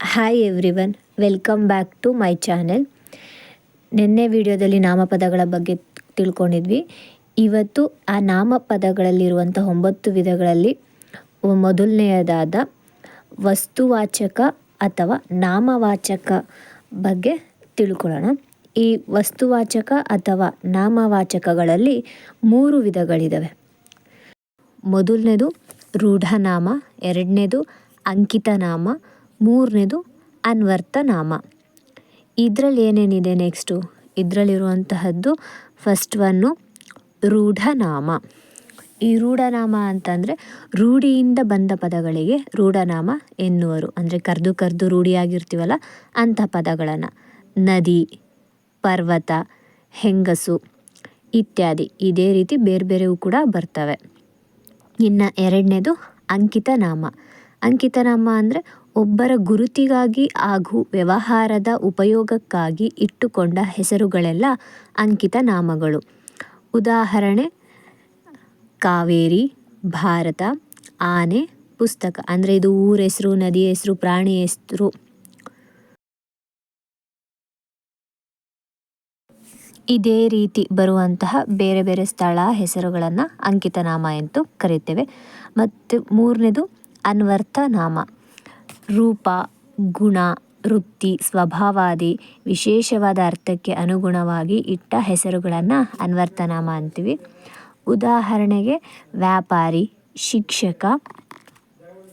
Hi everyone welcome back to my channel ನಿನ್ನೆ ವಿಡಿಯೋದಲ್ಲಿ ನಾಮಪದಗಳ ಬಗ್ಗೆ ತಿಳ್ಕೊಂಡಿದ್ವಿ. ಇವತ್ತು ಆ ನಾಮಪದಗಳಲ್ಲಿರುವಂಥ ಒಂಬತ್ತು ವಿಧಗಳಲ್ಲಿ ಮೊದಲನೆಯದಾದ ವಸ್ತುವಾಚಕ ಅಥವಾ ನಾಮವಾಚಕ ಬಗ್ಗೆ ತಿಳ್ಕೊಳ್ಳೋಣ. ಈ ವಸ್ತುವಾಚಕ ಅಥವಾ ನಾಮವಾಚಕಗಳಲ್ಲಿ ಮೂರು ವಿಧಗಳಿದ್ದಾವೆ ಮೊದಲನೇದು ರೂಢನಾಮ, ಎರಡನೇದು ಅಂಕಿತನಾಮ ಮೂರನೇದು ಅನ್ವರ್ಥನಾಮ ಇದರಲ್ಲಿ ಏನೇನಿದೆ ನೆಕ್ಸ್ಟು ಇದರಲ್ಲಿರುವಂತಹದ್ದು ಫಸ್ಟ್ ಒನ್ನು ರೂಢನಾಮ. ಈ ರೂಢನಾಮ ಅಂತಂದರೆ ರೂಢಿಯಿಂದ ಬಂದ ಪದಗಳಿಗೆ ರೂಢನಾಮ ಎನ್ನುವರು. ಅಂದರೆ ಕರೆದು ಕರೆದು ರೂಢಿಯಾಗಿರ್ತೀವಲ್ಲ, ಅಂಥ ಪದಗಳನ್ನು. ನದಿ, ಪರ್ವತ, ಹೆಂಗಸು ಇತ್ಯಾದಿ. ಇದೇ ರೀತಿ ಬೇರೆ ಬೇರೆವು ಕೂಡ ಬರ್ತವೆ. ಇನ್ನು ಎರಡನೇದು ಅಂಕಿತನಾಮ. ಅಂಕಿತನಾಮ ಅಂದರೆ ಒಬ್ಬರ ಗುರುತಿಗಾಗಿ ಹಾಗೂ ವ್ಯವಹಾರದ ಉಪಯೋಗಕ್ಕಾಗಿ ಇಟ್ಟುಕೊಂಡ ಹೆಸರುಗಳೆಲ್ಲ ಅಂಕಿತ ನಾಮಗಳು. ಉದಾಹರಣೆ, ಕಾವೇರಿ, ಭಾರತ, ಆನೆ, ಪುಸ್ತಕ. ಅಂದರೆ ಇದು ಊರ ಹೆಸರು, ನದಿ ಹೆಸರು, ಪ್ರಾಣಿ ಹೆಸರು. ಇದೇ ರೀತಿ ಬರುವಂತಹ ಬೇರೆ ಬೇರೆ ಸ್ಥಳ ಹೆಸರುಗಳನ್ನು ಅಂಕಿತನಾಮ ಎಂದು ಕರೀತೇವೆ ಮತ್ತು ಮೂರನೇದು ಅನ್ವರ್ಥನಾಮ ರೂಪ, ಗುಣ, ವೃತ್ತಿ, ಸ್ವಭಾವಾದಿ ವಿಶೇಷವಾದ ಅರ್ಥಕ್ಕೆ ಅನುಗುಣವಾಗಿ ಇಟ್ಟ ಹೆಸರುಗಳನ್ನು ಅನ್ವರ್ಥನಾಮ ಅಂತೀವಿ. ಉದಾಹರಣೆಗೆ ವ್ಯಾಪಾರಿ, ಶಿಕ್ಷಕ,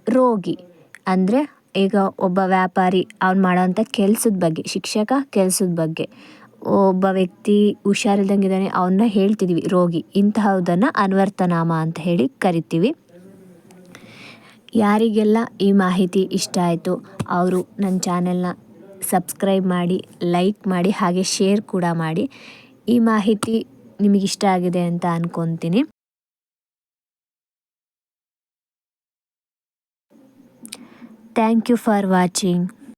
ರೋಗಿ ಅಂದರೆ ಈಗ ಒಬ್ಬ ವ್ಯಾಪಾರಿ ಅವ್ನು ಮಾಡೋವಂಥ ಕೆಲಸದ ಬಗ್ಗೆ, ಶಿಕ್ಷಕ ಕೆಲಸದ ಬಗ್ಗೆ. ಒಬ್ಬ ವ್ಯಕ್ತಿ ಹುಷಾರಿಲ್ದಂಗಿದ್ದಾನೆ ಅವನ್ನ ಹೇಳ್ತಿದ್ದೀವಿ ರೋಗಿ ಇಂತಹದನ್ನು ಅನ್ವರ್ಥನಾಮ ಅಂತ ಹೇಳಿ ಕರಿತೀವಿ. ಯಾರಿಗೆಲ್ಲ ಈ ಮಾಹಿತಿ ಇಷ್ಟ ಆಯಿತು, ಅವರು ನನ್ನ ಚಾನೆಲ್ನ ಸಬ್ಸ್ಕ್ರೈಬ್ ಮಾಡಿ, ಲೈಕ್ ಮಾಡಿ, ಹಾಗೆ ಶೇರ್ ಕೂಡ ಮಾಡಿ. ಈ ಮಾಹಿತಿ ನಿಮಗಿಷ್ಟ ಆಗಿದೆ ಅಂತ ಅಂದ್ಕೊತೀನಿ ಥ್ಯಾಂಕ್ ಯು ಫಾರ್ ವಾಚಿಂಗ್